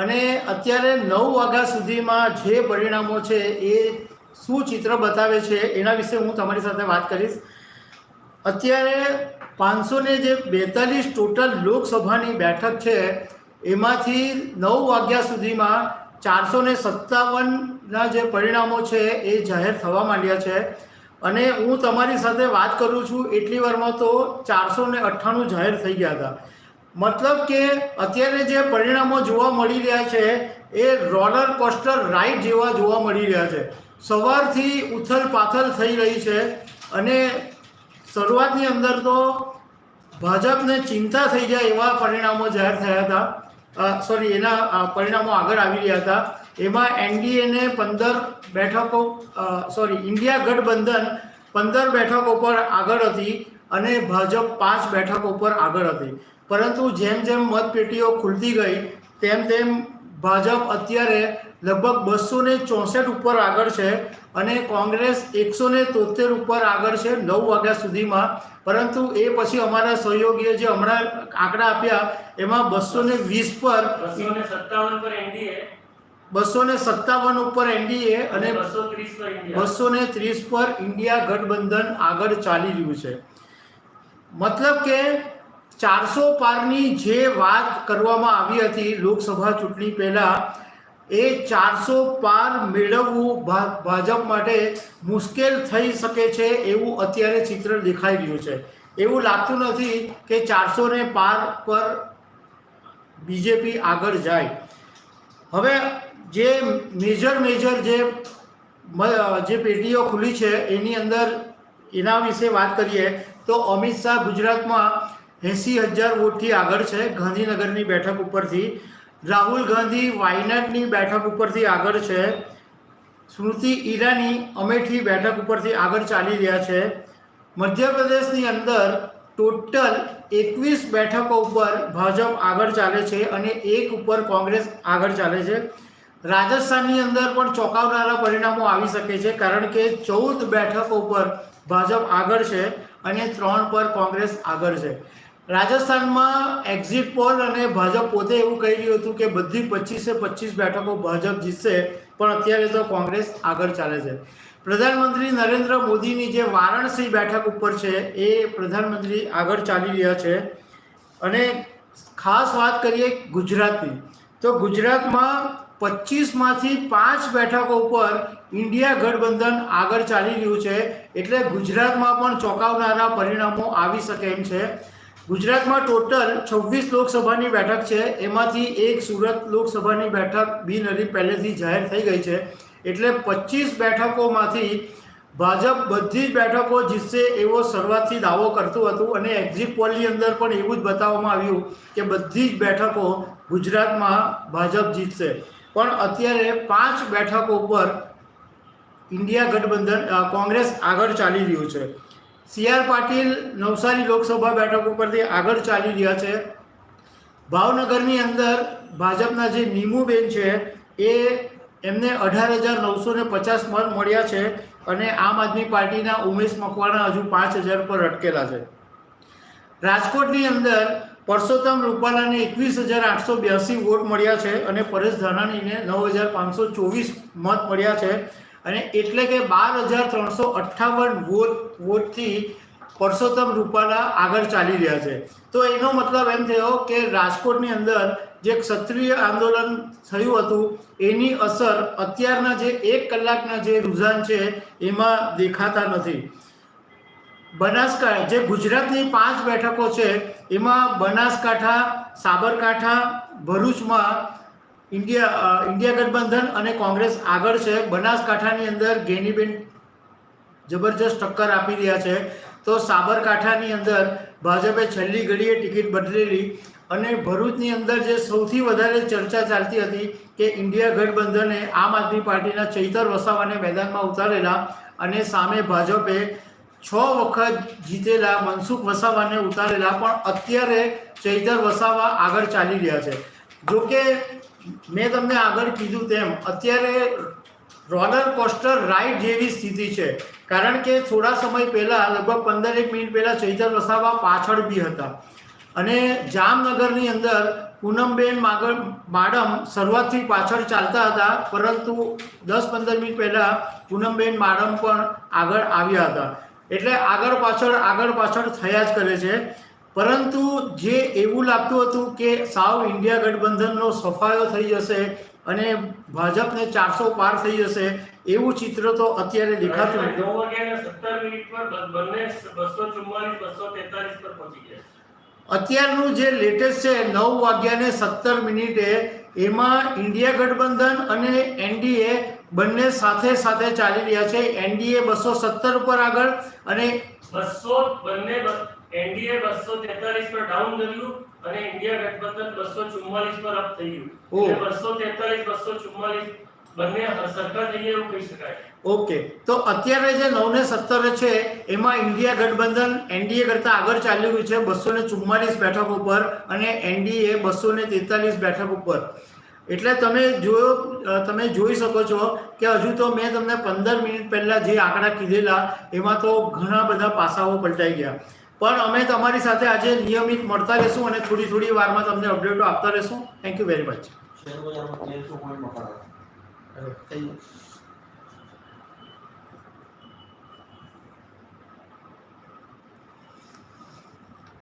અને અત્યારે નવ વાગ્યા સુધીમાં જે પરિણામો છે એ શું ચિત્ર બતાવે છે, એના વિશે હું તમારી સાથે વાત કરીશ. અત્યારે પાંચસો ને જે બેતાલીસ ટોટલ લોકસભાની બેઠક છે, એમાંથી નવ વાગ્યા સુધીમાં ચારસો ને સત્તાવનના જે પરિણામો છે એ જાહેર થવા માંડ્યા છે. અને હું તમારી સાથે વાત કરું છું, એટલી વારમાં તો ચારસો ને અઠ્ઠાણું જાહેર થઈ ગયા હતા. મતલબ કે અત્યારે જે પરિણામો જોવા મળી રહ્યા છે, એ રોલર કોસ્ટર રાઈડ જેવા જોવા મળી રહ્યા છે. સવારથી ઉથલ પાથલ થઈ રહી છે અને શરૂઆતની અંદર તો ભાજપને ચિંતા થઈ જાય એવા પરિણામો જાહેર થયા હતા. સોરી એના પરિણામો આગળ આવી રહ્યા હતા. એમાં એનડીએને પંદર બેઠકો સોરી ઇન્ડિયા ગઠબંધન પંદર બેઠકો પર આગળ હતી અને ભાજપ પાંચ બેઠકો પર આગળ હતી. પરંતુ જેમ જેમ મતપેટીઓ ખુલતી ગઈ તેમ તેમ ભાજપ અત્યારે લગભગ બસો ને ચોસઠ ઉપર આગળ છે અને કોંગ્રેસ એકસો ને તોતેર ઉપર આગળ છે નવ વાગ્યા સુધીમાં. પરંતુ એ પછી અમારા સહયોગીએ જે હમણાં આંકડા આપ્યા એમાં બસો ને વીસ પર સત્તાવન પર એનડીએ. બસો ને સત્તાવન ઉપર એનડીએ અને બસો ને ત્રીસ પર ઇન્ડિયા ગઠબંધન આગળ ચાલી રહ્યું છે. મતલબ કે ચારસો પારની જે વાત કરવામાં આવી હતી લોકસભા ચૂંટણી પહેલાં, એ ચારસો પાર મેળવવું ભાજપ માટે મુશ્કેલ થઈ શકે છે એવું અત્યારે ચિત્ર દેખાઈ રહ્યું છે. એવું લાગતું નથી કે ચારસો ને પાર પર બીજેપી આગળ જાય. હવે જે મેજર મેજર જે જે પેટીઓ ખુલી છે એની અંદર એના વિશે વાત કરીએ તો અમિત શાહ ગુજરાતમાં એંસી હજાર વોટથી આગળ છે ગાંધીનગરની બેઠક ઉપરથી. રાહુલ ગાંધી વાયનાડની બેઠક ઉપરથી આગળ છે. સ્મૃતિ ઈરાની અમેઠી બેઠક ઉપરથી આગળ ચાલી રહ્યા છે. મધ્યપ્રદેશની અંદર ટોટલ એકવીસ બેઠકો ઉપર ભાજપ આગળ ચાલે છે અને એક ઉપર કોંગ્રેસ આગળ ચાલે છે. રાજસ્થાનની અંદર પણ ચોંકાવનારા પરિણામો આવી શકે છે કારણ કે ચૌદ બેઠકો ઉપર ભાજપ આગળ છે અને ત્રણ પર કોંગ્રેસ આગળ છે. રાજસ્થાનમાં એક્ઝિટ પોલ અને ભાજપ પોતે એવું કહી રહ્યું હતું કે બધી પચીસે પચીસ બેઠકો ભાજપ જીતશે, પણ અત્યારે તો કોંગ્રેસ આગળ ચાલે છે. પ્રધાનમંત્રી નરેન્દ્ર મોદીની જે વારાણસી બેઠક ઉપર છે, એ પ્રધાનમંત્રી આગળ ચાલી રહ્યા છે. અને ખાસ વાત કરીએ ગુજરાતની, તો ગુજરાતમાં પચીસમાંથી પાંચ બેઠકો ઉપર ઇન્ડિયા ગઠબંધન આગળ ચાલી રહ્યું છે, એટલે ગુજરાતમાં પણ ચોંકાવનારા પરિણામો આવી શકે એમ છે. ગુજરાતમાં ટોટલ છવ્વીસ લોકસભાની બેઠક છે. એમાંથી એક સુરત લોકસભાની બેઠક બિનહરી પહેલેથી જાહેર થઈ ગઈ છે. એટલે પચીસ બેઠકોમાંથી ભાજપ બધી જ બેઠકો જીતશે એવો શરૂઆતથી દાવો કરતું હતું અને એક્ઝિટ પોલની અંદર પણ એવું જ બતાવવામાં આવ્યું કે બધી જ બેઠકો ગુજરાતમાં ભાજપ જીતશે. પણ અત્યારે પાંચ બેઠકો પર ઇન્ડિયા ગઠબંધન કોંગ્રેસ આગળ ચાલી રહ્યું છે. સી આર પાટીલ નવસારી લોકસભા બેઠક ઉપરથી આગળ ચાલી રહ્યા છે. ભાવનગરની અંદર ભાજપના જે નીમુબેન છે, એ એમને અઢાર હજાર નવસો ને પચાસ મત મળ્યા છે અને આમ આદમી પાર્ટીના ઉમેશ મકવાણા હજુ પાંચ હજાર પર અટકેલા છે. રાજકોટની અંદર પરસોત્તમ રૂપાલાને એકવીસ હજાર આઠસો બ્યાસી વોટ મળ્યા છે અને પરેશ ધાનાણીને નવ હજાર પાંચસો ચોવીસ મત મળ્યા છે. અને એટલે કે બાર હજાર ત્રણસો અઠ્ઠાવન વોટ, વોટથી પરસોત્તમ રૂપાલા આગળ ચાલી રહ્યા છે. તો એનો મતલબ એમ થયો કે રાજકોટની અંદર જે ક્ષત્રિય આંદોલન થયું હતું, એની અસર અત્યારના જે એક કલાકના જે રુઝાન છે, એમાં દેખાતા નથી. બનાસકાંઠા, જે ગુજરાતની પાંચ બેઠકો છે, એમાં બનાસકાંઠા, સાબરકાંઠા, ભરૂચમાં ઇન્ડિયા ઇન્ડિયા ગઠબંધન અને કોંગ્રેસ આગળ છે. બનાસકાંઠાની અંદર ગેનીબેન જબરજસ્ત ટક્કર આપી રહ્યા છે. તો સાબરકાંઠાની અંદર ભાજપે છેલ્લી ઘડીએ ટિકિટ બદલેલી અને ભરૂચની અંદર જે સૌથી વધારે ચર્ચા ચાલતી હતી કે ઇન્ડિયા ગઠબંધને આમ આદમી પાર્ટીના ચૈતર વસાવાને મેદાનમાં ઉતારેલા અને સામે ભાજપે છ વખત જીતેલા મનસુખ વસાવાને ઉતારેલા પણ અત્યારે ચૈતર વસાવા આગળ ચાલી રહ્યા છે. જોકે મેં તમને આગળ કીધું તેમ, અત્યારે રોલર કોસ્ટર રાઈડ જેવી સ્થિતિ છે. કારણ કે થોડા સમય પહેલાં, લગભગ પંદર એક મિનિટ પહેલાં ચૈતર વસાવા પાછળ બી હતા. અને જામનગરની અંદર પૂનમબેન માગળ માડમ શરૂઆતથી પાછળ ચાલતા હતા, પરંતુ દસ પંદર મિનિટ પહેલાં પૂનમબેન માડમ પણ આગળ આવ્યા હતા. એટલે આગળ પાછળ આગળ પાછળ થયા જ કરે છે. પરંતુ જે એવું લાગતું હતું કે સાવ ઇન્ડિયા ગઠબંધનનો સફાયો થઈ જશે અને ભાજપને ચારસો પાર થઈ જશે એવું ચિત્ર તો અત્યારે દેખાતું નવ નથી વાગ્યા સત્તર મિનિટ પર બંને બસો ચુમ્માલીસ બસો તેતાલીસ પર પહોંચી ગયા અત્યારનું જે લેટેસ્ટ છે નવ વાગ્યાને સત્તર મિનિટે એમાં ઇન્ડિયા ગઠબંધન અને એનડીએ બંને સાથે સાથે ચાલી રહ્યા છે. એનડીએ બસો સત્તર પર આગળ અને બસો બંને એનડીએ બસો તેતાલીસ પર ડાઉન કર્યું અને ઇન્ડિયા ગઠબંધન બસો ચુમ્માલીસ પર અપ થઈ. ગયું. બસો તેતાલીસ બસો ચુમ્માલીસ બંને સરખા થઈ ગયા એવું કહી શકાય. ઓકે. તો અત્યારે જે નવને સત્તર છે એમાં ઇન્ડિયા ગઠબંધન એનડીએ કરતાં આગળ ચાલી રહ્યું છે બસો ને ચુમ્માલીસ બેઠક ઉપર અને એનડીએ બસો ને તેતાલીસ બેઠક ઉપર. એટલે તમે જો તમે જોઈ શકો છો કે હજુ તો મેં તમને પંદર મિનિટ પહેલાં જે આંકડા કીધેલા એમાં તો ઘણા બધા પાસાઓ પલટાઈ ગયા. પણ અમે તમારી સાથે આજે નિયમિત મળતા રહીશું અને થોડી થોડી વારમાં તમને અપડેટો આપતા રહીશું. Thank you very much